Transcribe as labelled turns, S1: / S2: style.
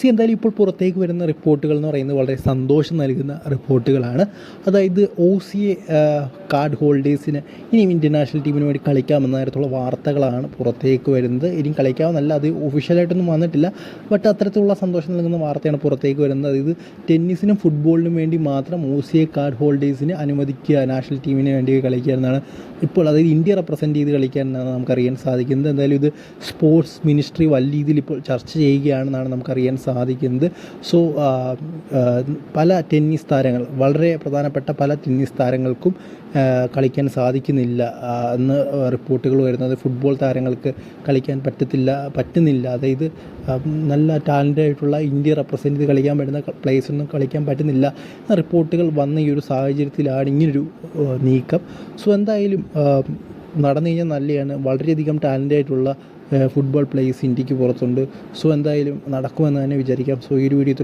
S1: C എന്തായാലും ഇപ്പോൾ പുറത്തേക്ക് വരുന്ന റിപ്പോർട്ടുകൾ എന്ന് പറയുന്നത് വളരെ സന്തോഷം നൽകുന്ന റിപ്പോർട്ടുകളാണ്. അതായത് ഒ സി എ കാർഡ് ഹോൾഡേഴ്സിന് ഇനിയും ഇന്ത്യൻ നാഷണൽ ടീമിന് വേണ്ടി കളിക്കാമെന്ന തരത്തിലുള്ള വാർത്തകളാണ് പുറത്തേക്ക് വരുന്നത്. ഇനിയും കളിക്കാമെന്നല്ല അത് ഒഫീഷ്യലായിട്ടൊന്നും വന്നിട്ടില്ല. ബട്ട് അത്തരത്തിലുള്ള സന്തോഷം നൽകുന്ന വാർത്തയാണ് പുറത്തേക്ക് വരുന്നത്. അതായത് ടെന്നീസിനും ഫുട്ബോളിനും വേണ്ടി മാത്രം ഒ സി എ കാർഡ് ഹോൾഡേഴ്സിന് അനുവദിക്കുക നാഷണൽ ടീമിന് വേണ്ടി കളിക്കുക എന്നാണ് ഇപ്പോൾ അതായത് ഇന്ത്യ റെപ്രസെന്റ് ചെയ്ത് കളിക്കാൻ എന്നാണ് നമുക്കറിയാൻ സാധിക്കുന്നത്. എന്തായാലും ഇത് സ്പോർട്സ് മിനിസ്ട്രി വലിയ രീതിയിൽ ഇപ്പോൾ ചർച്ച ചെയ്യുകയാണെന്നാണ് നമുക്കറിയാൻ സാധിക്കുന്നത്. സോ പല ടെന്നീസ് താരങ്ങൾ വളരെ പ്രധാനപ്പെട്ട പല ടെന്നീസ് താരങ്ങൾക്കും കളിക്കാൻ സാധിക്കുന്നില്ല. എന്ന് റിപ്പോർട്ടുകൾ വരുന്നത് ഫുട്ബോൾ താരങ്ങൾക്ക് കളിക്കാൻ പറ്റത്തില്ല പറ്റുന്നില്ല. അതായത് നല്ല ടാലന്റ് ആയിട്ടുള്ള ഇന്ത്യ റെപ്രസെന്റ് ചെയ്ത് കളിക്കാൻ പറ്റുന്ന പ്ലേയേഴ്സൊന്നും കളിക്കാൻ പറ്റുന്നില്ല എന്ന റിപ്പോർട്ടുകൾ വന്ന ഈ ഒരു സാഹചര്യത്തിലാണ് ഇങ്ങനൊരു നീക്കം. സോ എന്തായാലും നടന്നു കഴിഞ്ഞാൽ നല്ലതാണ് വളരെയധികം ടാലന്റ് ആയിട്ടുള്ള ഫുട്ബോൾ പ്ലേയേഴ്സ് ഇന്ത്യയ്ക്ക് പുറത്തുണ്ട്. സോ എന്തായാലും നടക്കുമെന്ന് തന്നെ വിചാരിക്കാം. സോ ഈ ഒരു വീഡിയോ